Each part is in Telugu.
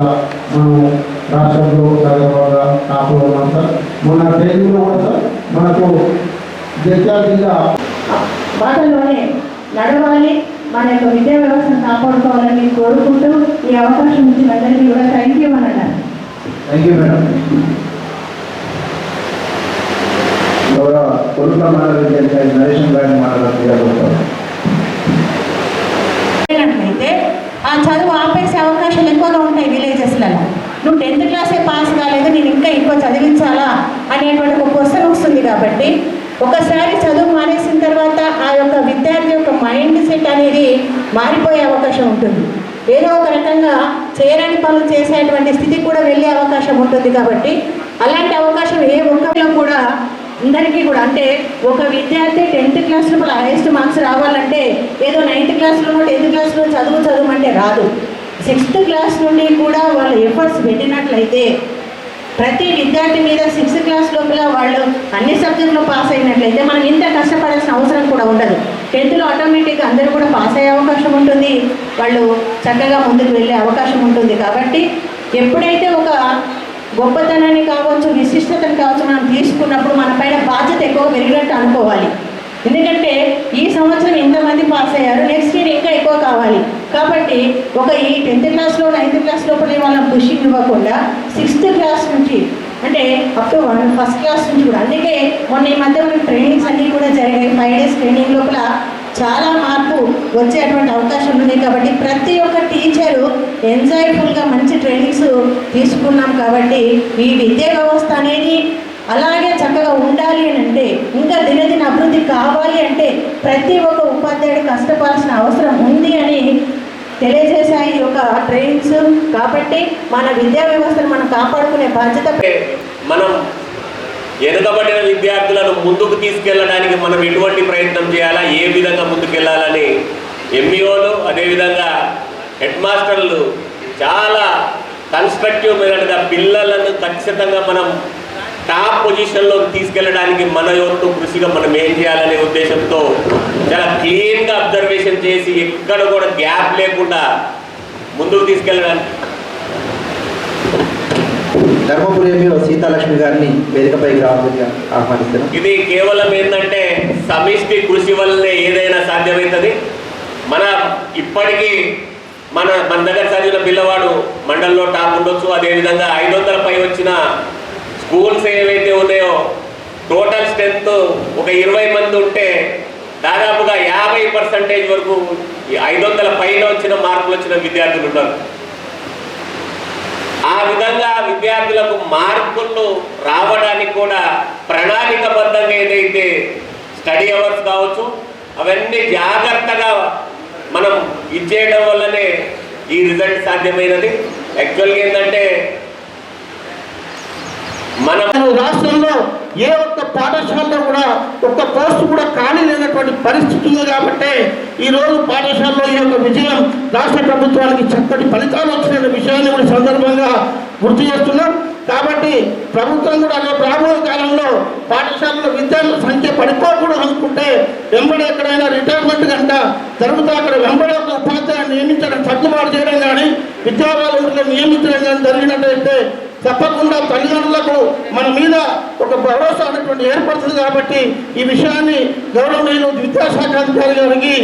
మనం రాష్ట్రంలో చదవగా టాప్లో ఉన్నాం సార్ మొన్న ట్రైనింగ్లో కూడా సార్ మనకు జగిత్యాల జిల్లా బాటలోనే నడవాలి మన యొక్క విద్యా వ్యవస్థను కాపాడుకోవాలని కోరుకుంటూ ఈ అవకాశం ఇచ్చిన అందరికీ కూడా థ్యాంక్ యూ అని అన్నారు. థ్యాంక్ యూ మేడం గౌరవ కొలుక మండల విద్యాధికారి నరేషన్ గారిని మాట్లాడుతున్నారు అయితే ఆ చదువు ఆపేసే అవకాశాలు ఎక్కువగా ఉంటాయి విలేజెస్లలో. నువ్వు టెన్త్ క్లాసే పాస్ కాలేదు నేను ఇంకా ఎక్కువ చదివించాలా అనేటువంటి ఒక క్వశ్చన్ వస్తుంది కాబట్టి ఒకసారి చదువు మానేసిన తర్వాత ఆ యొక్క విద్యార్థి యొక్క మైండ్ సెట్ అనేది మారిపోయే అవకాశం ఉంటుంది. ఏదో ఒక రకంగా చేయరాని పనులు చేసేటువంటి స్థితి కూడా వెళ్ళే అవకాశం ఉంటుంది కాబట్టి అలాంటి అవకాశం ఏ ఒక్కరిలో కూడా అందరికీ కూడా అంటే ఒక విద్యార్థి టెన్త్ క్లాస్లో లోపల హైయెస్ట్ మార్క్స్ రావాలంటే ఏదో నైన్త్ క్లాస్లోనో టెన్త్ క్లాస్లో చదువు చదవమంటే రాదు. సిక్స్త్ క్లాస్ నుండి కూడా వాళ్ళు ఎఫర్ట్స్ పెట్టినట్లయితే ప్రతి విద్యార్థి మీద సిక్స్త్ క్లాస్ లోపల వాళ్ళు అన్ని సబ్జెక్టులో పాస్ అయినట్లయితే మనం ఇంత కష్టపడాల్సిన అవసరం కూడా ఉండదు. టెన్త్లో ఆటోమేటిక్గా అందరూ కూడా పాస్ అయ్యే అవకాశం ఉంటుంది. వాళ్ళు చక్కగా ముందుకు వెళ్ళే అవకాశం ఉంటుంది. కాబట్టి ఎప్పుడైతే ఒక గొప్పతనాన్ని కావచ్చు విశిష్టతను కావచ్చు మనం తీసుకున్నప్పుడు మన పైన బాధ్యత ఎక్కువ పెరిగినట్టు అనుకోవాలి. ఎందుకంటే ఈ సంవత్సరం ఇంతమంది పాస్ అయ్యారు నెక్స్ట్ ఇయర్ ఇంకా ఎక్కువ కావాలి. కాబట్టి ఒక ఈ టెన్త్ క్లాస్లో నైన్త్ క్లాస్ లోపలే వాళ్ళని పుషింగ్ ఇవ్వకుండా సిక్స్త్ క్లాస్ నుంచి అంటే up to one first class నుంచి కూడా అందుకే మొన్న ఈ మధ్య మనకి ట్రైనింగ్స్ అన్నీ కూడా జరిగాయి. ఫైవ్ డేస్ ట్రైనింగ్ లోపల చాలా మార్పు వచ్చేటువంటి అవకాశం ఉంది కాబట్టి ప్రతి ఒక్క టీచరు ఎంజాయ్ఫుల్గా మంచి ట్రైనింగ్స్ తీసుకున్నాం కాబట్టి ఈ విద్యా వ్యవస్థ అనేది అలాగే చక్కగా ఉండాలి అని అంటే ఇంకా దినదిన అభివృద్ధి కావాలి అంటే ప్రతి ఒక్క ఉపాధ్యాయుడు కష్టపడాల్సిన అవసరం ఉంది అని తెలియజేశాయి ఈ యొక్క ట్రైనింగ్స్ కాబట్టి మన విద్యా వ్యవస్థను మనం కాపాడుకునే బాధ్యత మనం వెనుకబడిన విద్యార్థులను ముందుకు తీసుకెళ్ళడానికి మనం ఎటువంటి ప్రయత్నం చేయాలా? ఏ విధంగా ముందుకెళ్ళాలని ఎంఈఓలు అదేవిధంగా హెడ్ మాస్టర్లు చాలా కన్స్ట్రక్టివ్ మెథడ్గా పిల్లలను ఖచ్చితంగా మనం టాప్ పొజిషన్లో తీసుకెళ్ళడానికి మన యొక్క కృషిగా మనం ఏం చేయాలనే ఉద్దేశంతో చాలా క్లీన్గా అబ్జర్వేషన్ చేసి ఎక్కడ కూడా గ్యాప్ లేకుండా ముందుకు తీసుకెళ్ళడానికి ధర్మపురి సీతాలక్ష్మి గారిని వేదికపైకి రావాలని ఆహ్వానిస్తున్నాం. ఇది కేవలం ఏంటంటే సమిష్టి కృషి వల్లనే ఏదైనా సాధ్యమవుతుంది మన ఇప్పటికీ మన మన దగ్గర చదివిన పిల్లవాడు మండలంలో టాప్ ఉండొచ్చు. అదేవిధంగా ఐదు వందల పై వచ్చిన స్కూల్స్ ఏవైతే ఉన్నాయో టోటల్ స్ట్రెంత్ ఒక ఇరవై మంది ఉంటే దాదాపుగా యాభై పర్సెంటేజ్ వరకు ఐదు వందల పైన వచ్చిన మార్కులు వచ్చిన విద్యార్థులు ఉన్నారు. ఆ విధంగా విద్యార్థులకు మార్కులు రావడానికి కూడా ప్రణాళికబద్ధంగా ఏదైతే స్టడీ అవర్స్ కావచ్చు అవన్నీ జాగ్రత్తగా మనం ఇచ్చేయడం వల్లనే ఈ రిజల్ట్ సాధ్యమైనది. యాక్చువల్గా ఏంటంటే మనం మన రాష్ట్రంలో ఏ ఒక్క పాఠశాలలో కూడా ఒక్క పోస్ట్ కూడా ఖాళీ లేనటువంటి పరిస్థితి ఉంది కాబట్టి ఈరోజు పాఠశాలలో ఈ యొక్క విజయం రాష్ట్ర ప్రభుత్వానికి చక్కటి ఫలితాలు వచ్చిన విషయాన్ని కూడా సందర్భంగా గుర్తు చేస్తున్నాం. కాబట్టి ప్రభుత్వం కూడా అనే రాబోయే కాలంలో పాఠశాలలో విద్యార్థుల సంఖ్య పడిపోకూడదు అనుకుంటే వెంబడి ఎక్కడైనా రిటైర్మెంట్ కనుక జరుగుతా అక్కడ వెంబడి ఒక ఉపాధ్యాయులు నియమించడం సర్దుబాటు చేయడం కానీ విద్యావాళ్ళ నియమించడం కానీ జరిగినట్లయితే తప్పకుండా తల్లిదండ్రులకు మన మీద ఒక భరోసా అనేటువంటి ఏర్పడుతుంది కాబట్టి ఈ విషయాన్ని గౌరవనీయులు విద్యాశాఖ అధికారి గారికి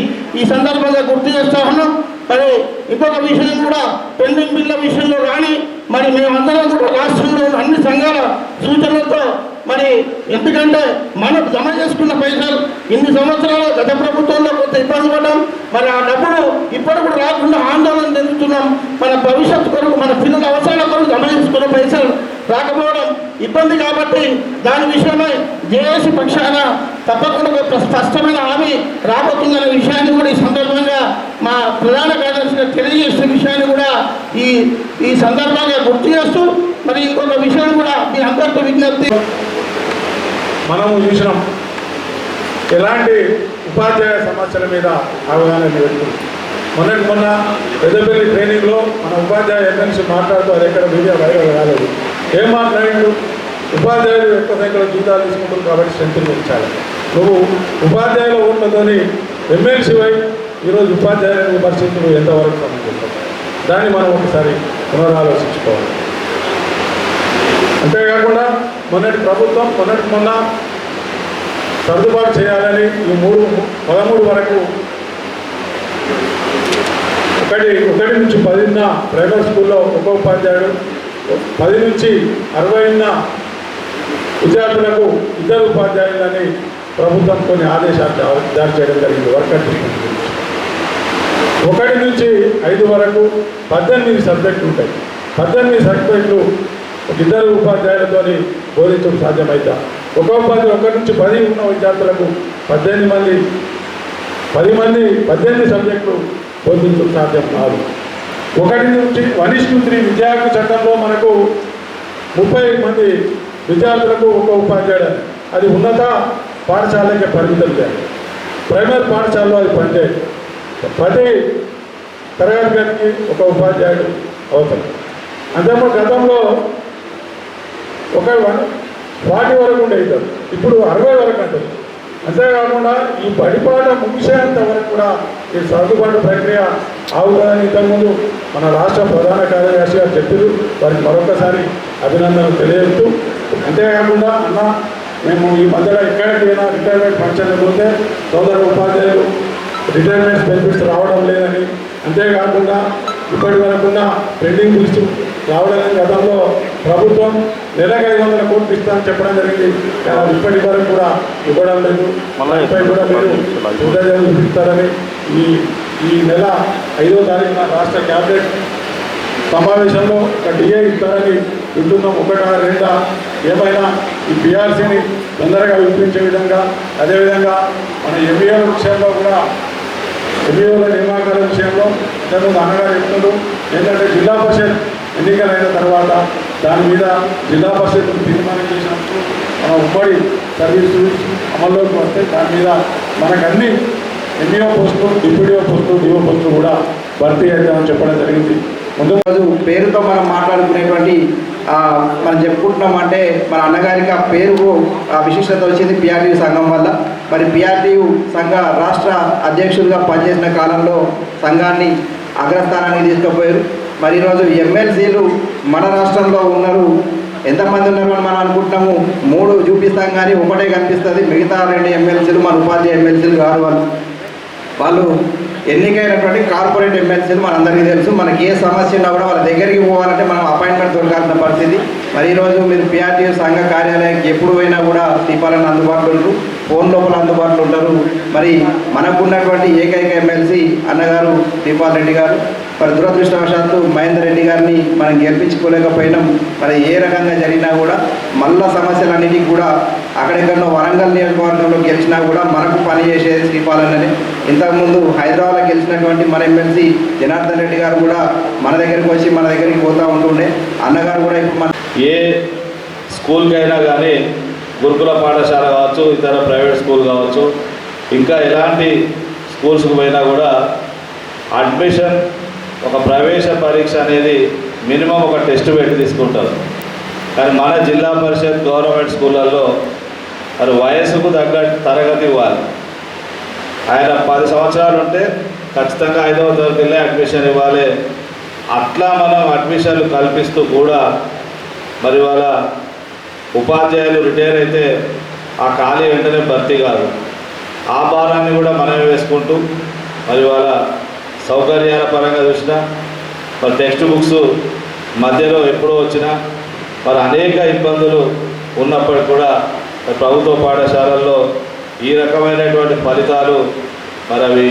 ఈ సందర్భంగా గుర్తు చేస్తా ఉన్నాం. మరి ఇంకొక విషయం కూడా పెండింగ్ బిల్ల విషయంలో కానీ మరి మేమందరం కూడా రాష్ట్రంలో అన్ని సంఘాల సూచనలతో మరి ఎందుకంటే మనం జమ చేసుకున్న పైసలు ఇన్ని సంవత్సరాలు గత ప్రభుత్వంలో కొంత ఇబ్బంది పడ్డాం. మరి ఆ డబ్బులు ఇప్పుడు కూడా రాకుండా ఆందోళన మన భవిష్యత్తు కొరకు మన పిల్లల అవసరాల కొరకు జమ పైసలు రాకపోవడం ఇబ్బంది కాబట్టి దాని విషయమై జేఏసీ పక్షాన తప్పకుండా ఒక స్పష్టమైన హామీ రాబోతుందనే విషయాన్ని కూడా ఈ సందర్భంగా మా ప్రధాన కార్యదర్శిగా తెలియజేసిన విషయాన్ని కూడా ఈ ఈ సందర్భంగా గుర్తు చేస్తూ మరి ఇంకొక విషయం కూడా మీ అందరితో విజ్ఞప్తి మనము చూసినాం. ఎలాంటి ఉపాధ్యాయ సమస్యల మీద అవగాహన పెడుతుంది మొన్నటి మొన్న పెద్దపల్లి ట్రైనింగ్లో మన ఉపాధ్యాయ ఎమ్మెల్సీ మాట్లాడుతూ అది ఎక్కడ మీడియా వైరల్ కాలేదు. ఏం మాట్లాడిండు? ఉపాధ్యాయులు ఎక్కువ సంఖ్యలో జీతాలు తీసుకుంటారు కాబట్టి స్ట్రెంత్ పెంచాలి. నువ్వు ఉపాధ్యాయుల ఓట్లతోని ఎమ్మెల్సీ వై ఈరోజు ఉపాధ్యాయులను నువ్వు ఎంతవరకు సమర్థిస్తావు? దాన్ని మనం ఒకసారి పునరాలోచించుకోవాలి. అంతేకాకుండా మొన్నటి ప్రభుత్వం మొన్నటి మొన్న సర్దుబాటు చేయాలని ఈ మూడు పదమూడు వరకు ఒకటి ఒకటి నుంచి పదిన్న ప్రైవేట్ స్కూల్లో ఒక ఉపాధ్యాయుడు పది నుంచి అరవై ఉన్న విద్యార్థులకు ఇద్దరు ఉపాధ్యాయులని ప్రభుత్వం కొన్ని ఆదేశాలు జారీ చేయడం జరిగింది వర్క్ ఒకటి నుంచి ఐదు వరకు పద్దెనిమిది సబ్జెక్టులు ఉంటాయి. పద్దెనిమిది సబ్జెక్టులు ఇద్దరు ఉపాధ్యాయులతో బోధించడం సాధ్యమవుతా ఒక ఉపాధ్యాయులు ఒకటి నుంచి పది ఉన్న విద్యార్థులకు పద్దెనిమిది మంది పది మంది పద్దెనిమిది సబ్జెక్టులు బోధించడం సాధ్యం కాదు. ఒకటి నుంచి వన్ ఇస్ త్రీ చట్టంలో మనకు ముప్పై మంది విద్యార్థులకు ఒక ఉపాధ్యాయుడు అది ఉన్నత పాఠశాలకి పరిమితం చేయాలి. ప్రైమరీ పాఠశాలలో అది పనిచేయాలి ప్రతి తరగతి గదికి ఒక ఉపాధ్యాయుడు అవసరం. అంతేమో గతంలో ఒక ఫార్టీ వరకు ఉండేది ఇప్పుడు అరవై వరకు అంటారు అంతేకాకుండా ఈ పరిపాలన ముగిసేంత వరకు కూడా ఈ సర్దుబాటు ప్రక్రియ ఆగుతుందని ఇంతకుముందు మన రాష్ట్ర ప్రధాన కార్యదర్శి గారు చెప్పారు వారికి మరొకసారి అభినందనలు తెలియజేస్తూ అంతేకాకుండా అన్న మేము ఈ మధ్యలో ఎక్కడికైనా రిటైర్మెంట్ ఫంక్షన్ పోతే సోదర ఉపాధ్యాయులు రిటైర్మెంట్ బెనిఫిట్స్ రావడం లేదని అంతేకాకుండా ఇప్పటి వరకున్న పెండింగ్ లిస్టు రావడం గతంలో ప్రభుత్వం నెలకు ఐదు వందల కోట్లు ఇస్తామని చెప్పడం జరిగింది. కానీ ఇప్పటి వరకు కూడా ఇవ్వడం లేదు. కూడా మీరు ఉదయం చూపిస్తారని ఈ ఈ నెల ఐదో తారీఖున రాష్ట్ర క్యాబినెట్ సమావేశంలో ఒక డిఏ ఇస్తారని వింటున్నాం. ఒకటా రెండా ఏమైనా ఈ పిఆర్సీని తొందరగా వినిపించే విధంగా అదేవిధంగా మన ఎంబీఏ విషయంలో కూడా ఎంబీఓల నియామకాల విషయంలో ఇంతకుముందు అన్నగారు చెప్తున్నారు ఏంటంటే జిల్లా పరిషత్ ఎన్నికలైన తర్వాత దాని మీద జిల్లా పరిషత్ తీర్మానం చేసినప్పుడు మన ఉమ్మడి సర్వీసు అమల్లోకి వస్తే దాని మీద మనకు అన్ని ఎంఈఓ పోస్టులు డిప్యూటీఓ పోస్టులు డిఓ పోస్టులు కూడా భర్తీ అవుతామని చెప్పడం జరిగింది. ముందు రోజు పేరుతో మనం మాట్లాడుకునేటువంటి మనం చెప్పుకుంటున్నాం అంటే మన అన్నగారికి ఆ పేరు ఆ విశిష్టత వచ్చింది పిఆర్టీయు సంఘం వల్ల. మరి పిఆర్టీయు సంఘ రాష్ట్ర అధ్యక్షులుగా పనిచేసిన కాలంలో సంఘాన్ని అగ్రస్థానానికి తీసుకుపోయారు. మరి ఈరోజు ఎమ్మెల్సీలు మన రాష్ట్రంలో ఉన్నారు. ఎంతమంది ఉన్నారు అని మనం అనుకుంటున్నాము మూడు చూపిస్తాం కానీ ఒకటే కనిపిస్తుంది. మిగతా రెండు ఎమ్మెల్సీలు మన ఉపాధ్యాయ ఎమ్మెల్సీలు కాదు వాళ్ళు. వాళ్ళు ఎన్నికైనటువంటి కార్పొరేట్ ఎమ్మెల్సీలు మనందరికీ తెలుసు. మనకి ఏ సమస్య ఉన్నా కూడా వాళ్ళ దగ్గరికి పోవాలంటే మనం అపాయింట్మెంట్ దొరకాల్సిన పరిస్థితి. మరి ఈరోజు మీరు పిఆర్టీ సంఘ కార్యాలయానికి ఎప్పుడు పోయినా కూడా దీపాలను అందుబాటులో ఉంటారు ఫోన్ లోపల అందుబాటులో ఉంటారు మరి మనకు ఉన్నటువంటి ఏకైక ఎమ్మెల్సీ అన్నగారు దీపాల్ రెడ్డి గారు. మరి దురదృష్టవశాత్తు మహేందర్ రెడ్డి గారిని మనం గెలిపించుకోలేకపోయినాం. మరి ఏ రకంగా జరిగినా కూడా మళ్ళా సమస్యలన్నిటికీ కూడా అక్కడెక్కడో వరంగల్ నియోజకవర్గంలో గెలిచినా కూడా మనకు పనిచేసేది శ్రీపాలన్నని ఇంతకుముందు హైదరాబాద్లో గెలిచినటువంటి మన ఎమ్మెల్సీ జనార్దన్ రెడ్డి గారు కూడా మన దగ్గరికి వచ్చి మన దగ్గరికి పోతూ ఉంటుండే. అన్నగారు కూడా ఇప్పుడు మన ఏ స్కూల్కైనా కానీ గురుకుల పాఠశాల కావచ్చు ఇతర ప్రైవేట్ స్కూల్ కావచ్చు ఇంకా ఎలాంటి స్కూల్స్కి పోయినా కూడా అడ్మిషన్ ఒక ప్రవేశ పరీక్ష అనేది మినిమం ఒక టెస్ట్ పెట్టి తీసుకుంటారు. కానీ మన జిల్లా పరిషత్ గవర్నమెంట్ స్కూళ్ళల్లో మరి వయసుకు తగ్గ తరగతి ఇవ్వాలి. ఆయన పది సంవత్సరాలు ఉంటే ఖచ్చితంగా ఐదవ తరగతిలో అడ్మిషన్ ఇవ్వాలి. అట్లా మనం అడ్మిషన్లు కల్పిస్తూ కూడా మరి వాళ్ళ ఉపాధ్యాయులు రిటైర్ అయితే ఆ ఖాళీ వెంటనే భర్తీ కాదు. ఆ భారాన్ని కూడా మనమే వేసుకుంటూ మరి వాళ్ళ సౌకర్యాల పరంగా చూసినా మరి టెక్స్ట్ బుక్స్ మధ్యలో ఎప్పుడో వచ్చినా మరి అనేక ఇబ్బందులు ఉన్నప్పటికీ కూడా ప్రభుత్వ పాఠశాలల్లో ఈ రకమైనటువంటి ఫలితాలు మరి అవి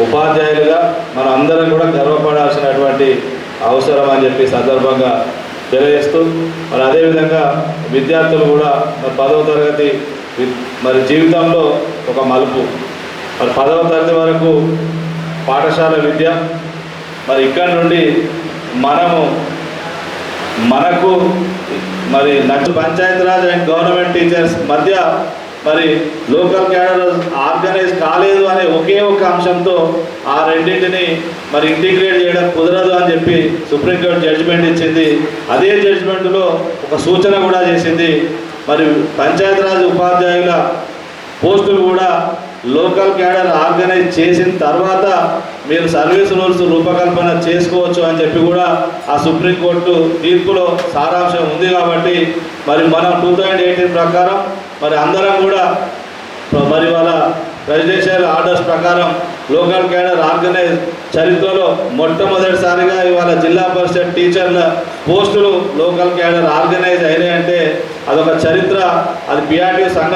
ఉపాధ్యాయులుగా మన అందరం కూడా గర్వపడాల్సినటువంటి అవసరం అని చెప్పి సందర్భంగా తెలియజేస్తూ మరి అదేవిధంగా విద్యార్థులు కూడా మరి పదవ తరగతి మరి జీవితంలో ఒక మలుపు. మరి పదవ తరగతి వరకు పాఠశాల విద్య. మరి ఇక్కడ నుండి మనము మనకు మరి నచ్చు పంచాయతీరాజ్ అండ్ గవర్నమెంట్ టీచర్స్ మధ్య మరి లోకల్ క్యాడర్ ఆర్గనైజ్ కాలేదు అనే ఒకే ఒక అంశంతో ఆ రెండింటిని మరి ఇంటిగ్రేట్ చేయడం కుదరదు అని చెప్పి సుప్రీంకోర్టు జడ్జిమెంట్ ఇచ్చింది. అదే జడ్జిమెంట్లో ఒక సూచన కూడా చేసింది. మరి పంచాయతీరాజ్ ఉపాధ్యాయుల పోస్టులు కూడా లోకల్ క్యాడర్ ఆర్గనైజ్ చేసిన తర్వాత మీరు సర్వీస్ రూల్స్ రూపకల్పన చేసుకోవచ్చు అని చెప్పి కూడా ఆ సుప్రీంకోర్టు తీర్పులో సారాంశం ఉంది కాబట్టి మరి మనం టూ థౌజండ్ ఎయిటీన్ ప్రకారం మరి అందరం కూడా మరి వాళ్ళ ప్రెసిడెన్షియల్ ఆర్డర్స్ ప్రకారం లోకల్ క్యాడర్ ఆర్గనైజ్ చరిత్రలో మొట్టమొదటిసారిగా ఇవాళ జిల్లా పరిషత్ టీచర్ల పోస్టులు లోకల్ క్యాడర్ ఆర్గనైజ్ అయినాయంటే అదొక చరిత్ర. అది పిఆర్టీ సంఘం